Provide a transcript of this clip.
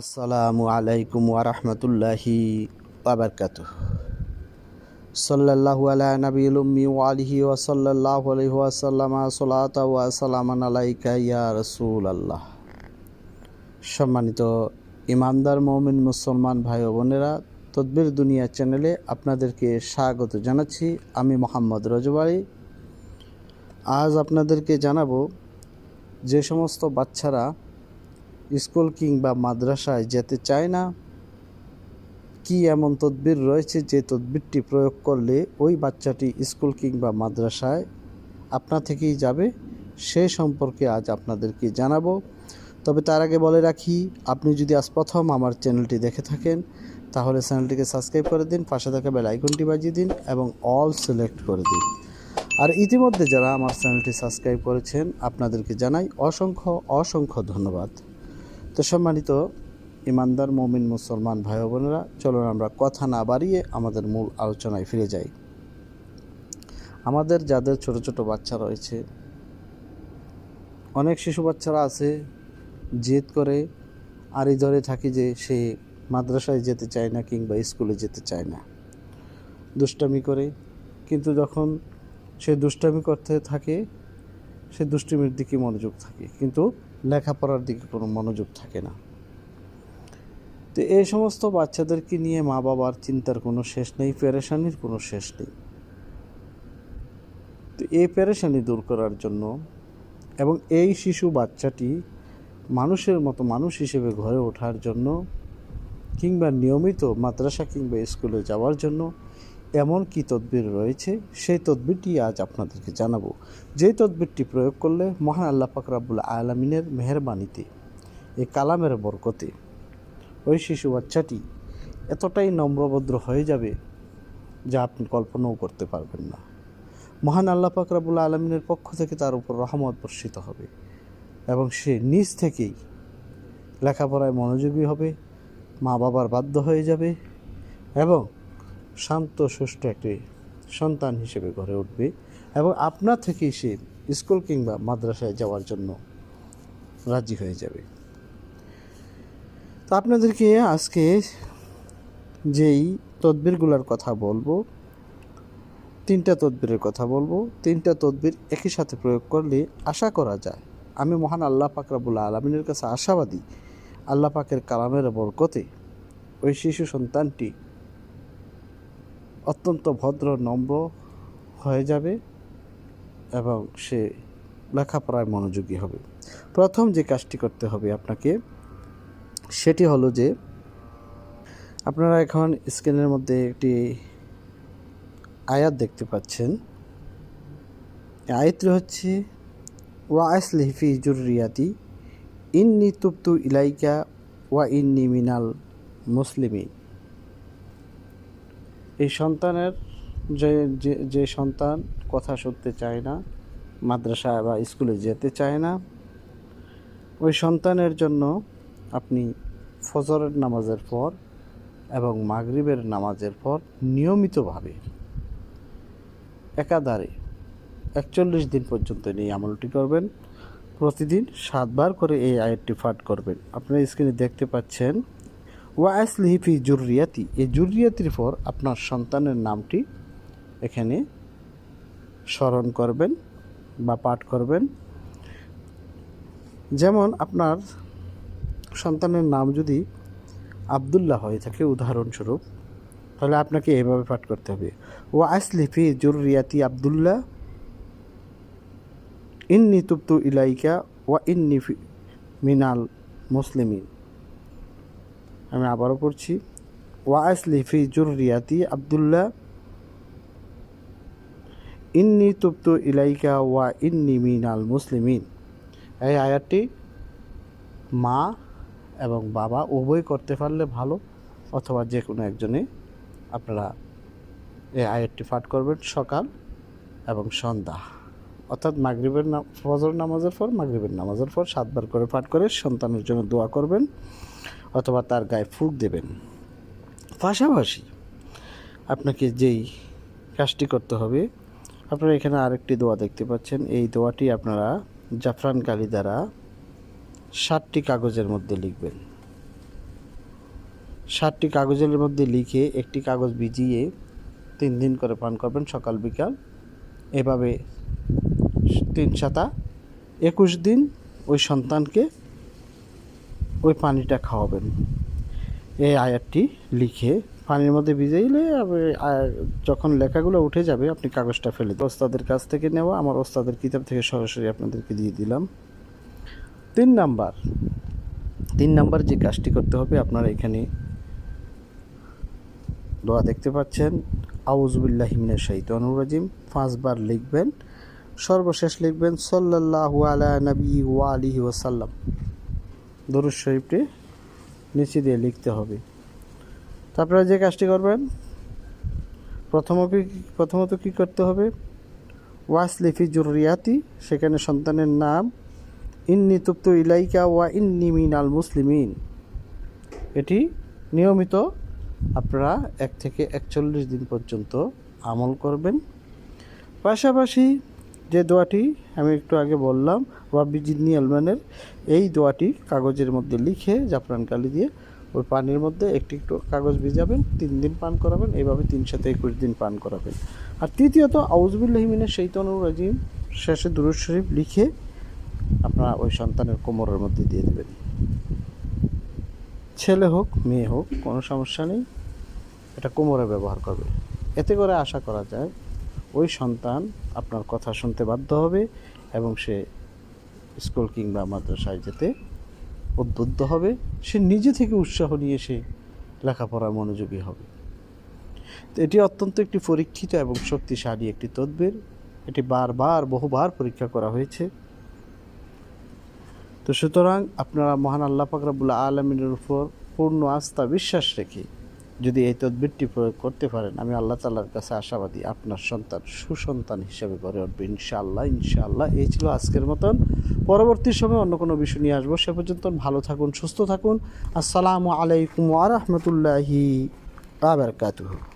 আসসালামু আলাইকুম ওয়ারহমতুল্লাহি ওয়াবারকাত সাল্লাল্লাহু আলা নবীল উম্মি ওয়া আলিহি ওয়া সাল্লাল্লাহু আলাইহি ওয়া সাল্লামা সালাতা ওয়া সালামান আলাইকা ইয়া রাসূলুল্লাহ। সম্মানিত ইমানদার, মমিন, মুসলমান ভাই ও বোনেরা, তদবির দুনিয়া চ্যানেলে আপনাদেরকে স্বাগত জানাচ্ছি। আমি মোহাম্মদ রজবাড়ি আজ আপনাদেরকে জানাব যে সমস্ত বাচ্চারা স্কুল কিংবা মাদ্রাসায় যেতে চায় না, কি এমন তদবির রয়েছে যে তদবিরটি প্রয়োগ করলে ওই বাচ্চাটি স্কুল কিংবা মাদ্রাসায় আপনা থেকেই যাবে? সে সম্পর্কে আজ আপনাদেরকে জানাব। তবে তার আগে বলে রাখি, আপনি যদি আজ প্রথম আমার চ্যানেলটি দেখে থাকেন, তাহলে চ্যানেলটিকে সাবস্ক্রাইব করে দিন, পাশে থাকা বেল আইকনটি বাজিয়ে দিন এবং অল সিলেক্ট করে দিন। আর ইতিমধ্যে যারা আমার চ্যানেলটি সাবস্ক্রাইব করেছেন, আপনাদেরকে জানাই অসংখ্য অসংখ্য ধন্যবাদ। তো সম্মানিত ইমানদার, মমিন, মুসলমান ভাই বোনেরা, চলুন আমরা কথা না বাড়িয়ে আমাদের মূল আলোচনায় ফিরে যাই। আমাদের যাদের ছোট ছোট বাচ্চা রয়েছে, অনেক শিশু বাচ্চারা আছে, জেদ করে আরই ধরে থাকি যে সে মাদ্রাসায় যেতে চায় না কিংবা স্কুলে যেতে চায় না। দুষ্টামি করে, কিন্তু যখন সে দুষ্টামি করতে থাকে, সে দুষ্টামির দিকে মনোযোগ থাকে। কিন্তু লেখাপড়ার দিকে কোনো মনোযোগ থাকে না। তো এই সমস্ত বাচ্চাদেরকে নিয়ে মা বাবার চিন্তার কোনো শেষ নেই, পেরেশানির কোনো শেষ নেই। তো এই পেরেশানি দূর করার জন্য এবং এই শিশু বাচ্চাটি মানুষের মতো মানুষ হিসেবে ঘরে ওঠার জন্য কিংবা নিয়মিত মাদ্রাসা কিংবা স্কুলে যাওয়ার জন্য এমন কি তদবির রয়েছে? সেই তদবিরটি আজ আপনাদেরকে জানাব। যেই তদবিরটি প্রয়োগ করলে মহান আল্লাহ পাক রাব্বুল আলমিনের মেহরবানিতে এই কালামের বরকতে ওই শিশু বাচ্চাটি এতটাই নম্রভদ্র হয়ে যাবে যা আপনি কল্পনাও করতে পারবেন না। মহান আল্লাহ পাক রাব্বুল আলমিনের পক্ষ থেকে তার উপর রহমত বর্ষিত হবে এবং সে নিজ থেকেই লেখাপড়ায় মনোযোগী হবে মা বাবার বাধ্য হয়ে যাবে এবং শান্ত, সুষ্ঠু একটি সন্তান হিসেবে গড়ে উঠবে এবং আপনার থেকেই সে স্কুল কিংবা মাদ্রাসায় যাওয়ার জন্য রাজি হয়ে যাবে। তো আপনাদেরকে আজকে যেই তদবিরগুলোর কথা বলব, তিনটা তদবিরের কথা বলব, তিনটা তদবির একই সাথে প্রয়োগ করলে আশা করা যায়, আমি মহান আল্লাহ পাক রাবুল্লাহ আলমিনের কাছে আশাবাদী, আল্লাহ পাকের কালামের বরকতে ওই শিশু সন্তানটি অত্যন্ত ভদ্র, নম্র হয়ে যাবে এবং সে লেখাপড়ায় মনোযোগী হবে। প্রথম যে কাজটি করতে হবে আপনাকে, সেটি হলো যে আপনারা এখন স্ক্রিনের মধ্যে একটি আয়াত দেখতে পাচ্ছেন। আয়াতটি হচ্ছে ওয়া আসলিফি জুরিয়াতি ইন্নি তুপ্তু ইলাইকা ওয়া ইন্নি মিনাল মুসলিমি এই সন্তানের যে, যে- সন্তান কথা শুনতে চায় না, মাদ্রাসা বা স্কুলে যেতে চায় না, ওই সন্তানের জন্য আপনি ফজরের নামাজের পর এবং মাগরিবের নামাজের পর নিয়মিতভাবে একাধারে একচল্লিশ দিন পর্যন্ত এই আমলটি করবেন। প্রতিদিন সাতবার করে এই আয়াতটি পাঠ করবেন। আপনারা স্ক্রিনে দেখতে পাচ্ছেন ওয়াস লিহিফি জুরিয়াতি এই জুরিয়াতির পর আপনার সন্তানের নামটি এখানে স্মরণ করবেন বা পাঠ করবেন। যেমন আপনার সন্তানের নাম যদি আবদুল্লাহ হয়ে থাকে, উদাহরণস্বরূপ, তাহলে আপনাকে এভাবে পাঠ করতে হবে। ও আসলিফি জুরিয়াতি আবদুল্লাহ, ইন্নি তুপ্তু ইলাইকা ওয়া ইন্নি মিনাল মুসলিমিন। আমি আবারও পড়ছি। ওয়া আসলিফি জুরিয়াতি আবদুল্লাহ। ইন্নি তুপ্তু ইলাইকা ওয়া ইন্নি মিনাল মুসলিমিন। এই আয়াতটি মা এবং বাবা উভয় করতে পারলে ভালো, অথবা যে কোনো একজনে আপনারা এই আয়াতটি পাঠ করবেন সকাল এবং সন্ধ্যা। অর্থাৎ মাগরিবের নাম, ফজর নামাজের পর, মাগরিবের নামাজের পর সাতবার করে পাঠ করে সন্তানের জন্য দোয়া করবেন। অথবা তার গায়ে ফুক দেবেন। পাশাপাশি আপনাকে যেই কাজটি করতে হবে, আপনারা এখানে আরেকটি দোয়া দেখতে পাচ্ছেন। এই দোয়াটি আপনারা জাফরান কালি দ্বারা ষাটটি কাগজের মধ্যে লিখবেন। ষাটটি কাগজের মধ্যে লিখে একটি কাগজ ভিজিয়ে তিন দিন করে পান করবেন সকাল, বিকাল। এভাবে তিন সাতা, একুশ দিন ওই সন্তানকে ওই পানিটা খাওয়াবেন। এই আয়াতটি লিখে পানির মধ্যে ভিজাইলে আর যখন লেখাগুলো উঠে যাবে, আপনি কাগজটা ফেলে ওস্তাদের কাছ থেকে নেওয়া, আমার ওস্তাদের কিতাব থেকে সরাসরি আপনাদেরকে দিয়ে দিলাম। তিন নাম্বার। তিন নাম্বার যে কাজটি করতে হবে, আপনারা এখানে দোয়া দেখতে পাচ্ছেন। আউজবিল্লাহ হিমিনের শাহিতানুর রাজিম। পাঁচবার লিখবেন। সর্বশেষ লিখবেন, সাল্লাল্লাহু আলা নবী ওয়া আলিহি ওয়াসাল্লাম। দরুদ শরীফটি নিচে দিয়ে লিখতে হবে। তারপরে যে কাজটি করবেন, প্রথমত প্রথমত কি করতে হবে? ওয়াসলিফি জরুরিয়াতি, সেখানে সন্তানের নাম, ইন্নি তুপ্তু ইলাইকা ওয়া ইন্নি মিনাল মুসলিমিন। এটি নিয়মিত আপনারা এক থেকে একচল্লিশ দিন পর্যন্ত আমল করবেন। পাশাপাশি যে দোয়াটি আমি একটু আগে বললাম রাব্বি জিদনি আলমানের, এই দোয়াটি কাগজের মধ্যে লিখে জাফরান কালি দিয়ে ওই পানির মধ্যে একটি একটু কাগজ ভিজাবেন, তিন দিন পান করাবেন, এইভাবে তিন সাথে একুশ দিন পান করাবেন। আর তৃতীয়ত আউজবুল্লাহিমিনের শৈতনুর রাজিম, শেষে দুরুদ শরীফ লিখে আপনারা ওই সন্তানের কোমরের মধ্যে দিয়ে দেবেন। ছেলে হোক, মেয়ে হোক, কোনো সমস্যা নেই, এটা কোমরে ব্যবহার করবে এতে করে আশা করা যায় ওই সন্তান আপনার কথা শুনতে বাধ্য হবে এবং সে স্কুল কিংবা মাদ্রাসায় যেতে উদ্বুদ্ধ হবে। সে নিজে থেকে উৎসাহ নিয়ে সে লেখাপড়ার মনোযোগী হবে। তো এটি অত্যন্ত একটি পরীক্ষিত এবং শক্তিশালী একটি তদ্বির। এটি বারবার, বহুবার পরীক্ষা করা হয়েছে। তো সুতরাং আপনারা মহান আল্লাহ পাকরাবুল্লাহ আলমিনের উপর পূর্ণ আস্থা, বিশ্বাস রেখে যদি এই তদবিরটি প্রয়োগ করতে পারেন, আমি আল্লাহ তাল্লার কাছে আশাবাদী আপনার সন্তান সুসন্তান হিসেবে গড়ে উঠবে, ইনশাআল্লাহ ইনশাআল্লাহ। এই ছিল আজকের মতন। পরবর্তী সময় অন্য কোনো বিষয় নিয়ে আসব। সে পর্যন্ত ভালো থাকুন, সুস্থ থাকুন। আসসালামু আলাইকুম আ রহমতুল্লাহি আবরকাতুহ